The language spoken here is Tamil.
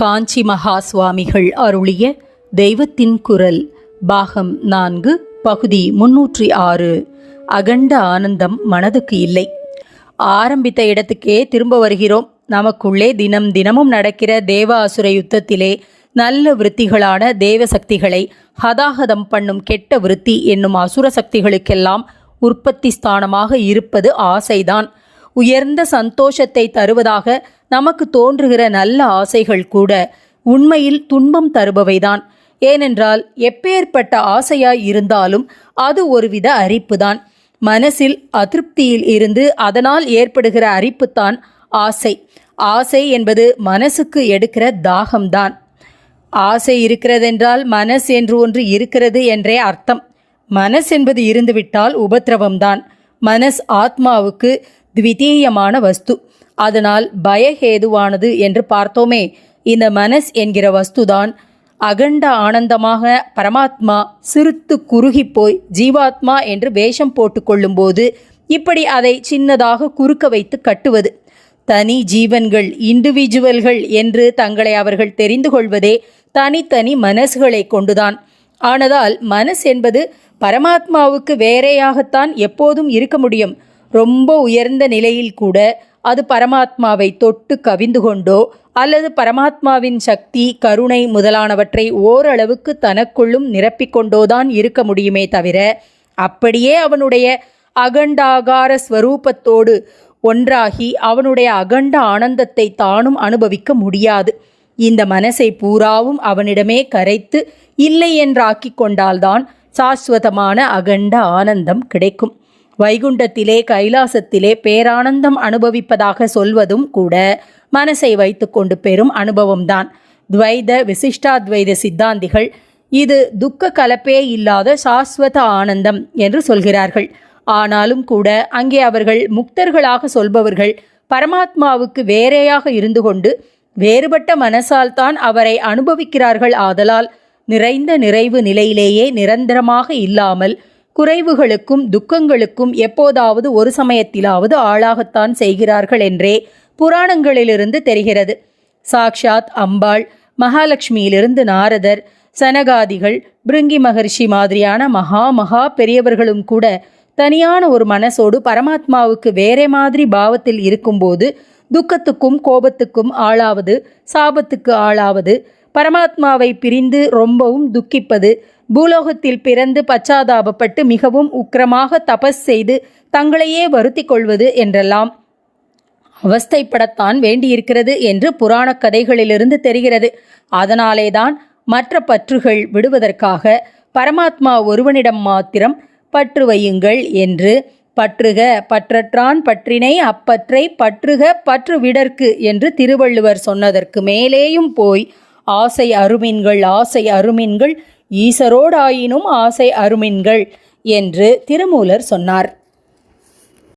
காஞ்சி மகா சுவாமிகள் அருளிய தெய்வத்தின் குரல் பாகம் நான்கு பகுதி முன்னூற்றி ஆறு. அகண்ட ஆனந்தம் மனதுக்கு இல்லை. ஆரம்பித்த இடத்துக்கே திரும்ப வருகிறோம். நமக்குள்ளே தினம் தினமும் நடக்கிற தேவ அசுர யுத்தத்திலே நல்ல விருத்திகளான தேவ சக்திகளை ஹதாஹதம் பண்ணும் கெட்ட விருத்தி என்னும் அசுர சக்திகளுக்கெல்லாம் உற்பத்தி ஸ்தானமாக இருப்பது ஆசைதான். உயர்ந்த சந்தோஷத்தை தருவதாக நமக்கு தோன்றுகிற நல்ல ஆசைகள் கூட உண்மையில் துன்பம் தருபவைதான். ஏனென்றால் எப்பேற்பட்ட ஆசையாய் இருந்தாலும் அது ஒருவித அரிப்புதான். மனசில் அதிருப்தியில் இருந்து அதனால் ஏற்படுகிற அரிப்புத்தான் ஆசை. ஆசை என்பது மனசுக்கு எடுக்கிற தாகம்தான். ஆசை இருக்கிறதென்றால் மனஸ் என்று ஒன்று இருக்கிறது என்றே அர்த்தம். மனஸ் என்பது இருந்துவிட்டால் உபத்திரவம்தான். மனஸ் ஆத்மாவுக்கு த்விதீயமான வஸ்து. அதனால் பயஹேதுவானது என்று பார்த்தோமே. இந்த மனஸ் என்கிற வஸ்துதான் அகண்ட ஆனந்தமாக பரமாத்மா சிறுத்து குறுகி போய் ஜீவாத்மா என்று வேஷம் போட்டுக்கொள்ளும்போது இப்படி அதை சின்னதாக குறுக்க வைத்து கட்டுவது. தனி ஜீவன்கள் இண்டிவிஜுவல்கள் என்று தங்களை அவர்கள் தெரிந்து கொள்வதே தனித்தனி மனசுகளை கொண்டுதான். ஆனதால் மனஸ் என்பது பரமாத்மாவுக்கு வேறையாகத்தான் எப்போதும் இருக்க முடியும். ரொம்ப உயர்ந்த நிலையில் கூட அது பரமாத்மாவை தொட்டு கவிந்து கொண்டோ அல்லது பரமாத்மாவின் சக்தி கருணை முதலானவற்றை ஓரளவுக்கு தனக்குள்ளும் நிரப்பிக்கொண்டோதான் இருக்க முடியுமே தவிர அப்படியே அவனுடைய அகண்டாகார ஸ்வரூபத்தோடு ஒன்றாகி அவனுடைய அகண்ட ஆனந்தத்தை தானும் அனுபவிக்க முடியாது. இந்த மனசை பூராவும் அவனிடமே கரைத்து இல்லை என்றாக்கிக் கொண்டால்தான் சாஸ்வதமான அகண்ட ஆனந்தம் கிடைக்கும். வைகுண்டத்திலே கைலாசத்திலே பேரானந்தம் அனுபவிப்பதாக சொல்வதும் கூட மனசை வைத்துக்கொண்டு பெறும் அனுபவம்தான். துவைத விசிஷ்டாத்வைத சித்தாந்திகள் இது துக்க கலப்பே இல்லாத சாஸ்வத ஆனந்தம் என்று சொல்கிறார்கள். ஆனாலும் கூட அங்கே அவர்கள் முக்தர்களாக சொல்பவர்கள் பரமாத்மாவுக்கு வேறையாக இருந்து கொண்டு வேறுபட்ட மனசால் தான் அவரை அனுபவிக்கிறார்கள். ஆதலால் நிறைந்த நிறைவு நிலையிலேயே நிரந்தரமாக இல்லாமல் குறைவுகளுக்கும் துக்கங்களுக்கும் எப்போதாவது ஒரு சமயத்திலாவது ஆளாகத்தான் செய்கிறார்கள் என்றே புராணங்களிலிருந்து தெரிகிறது. சாக்ஷாத் அம்பாள் மகாலட்சுமியிலிருந்து நாரதர் சனகாதிகள் பிருங்கி மகர்ஷி மாதிரியான மகா மகா பெரியவர்களும் கூட தனியான ஒரு மனசோடு பரமாத்மாவுக்கு வேறே மாதிரி பாவத்தில் இருக்கும்போது துக்கத்துக்கும் கோபத்துக்கும் ஆளாவது சாபத்துக்கு ஆளாவது பரமாத்மாவை பிரிந்து ரொம்பவும் துக்கிப்பது பூலோகத்தில் பிறந்து பச்சாதாபப்பட்டு மிகவும் உக்கிரமாக தபஸ் செய்து தங்களையே வருத்தி கொள்வது என்றெல்லாம் அவஸ்தைப்படத்தான் வேண்டியிருக்கிறது என்று புராணக் கதைகளிலிருந்து தெரிகிறது. அதனாலேதான் மற்ற பற்றுகள் விடுவதற்காக பரமாத்மா ஒருவனிடம் மாத்திரம் பற்று வையுங்கள் என்று பற்றுக பற்றற்றான் பற்றினை அப்பற்றை பற்றுக பற்று விடற்கு என்று திருவள்ளுவர் சொன்னதற்கு மேலேயும் போய் ஆசை அருமின்கள் ஆசை அருமின்கள் ஈசரோடாயினும் ஆசை அருமின்கள் என்று திருமூலர் சொன்னார்.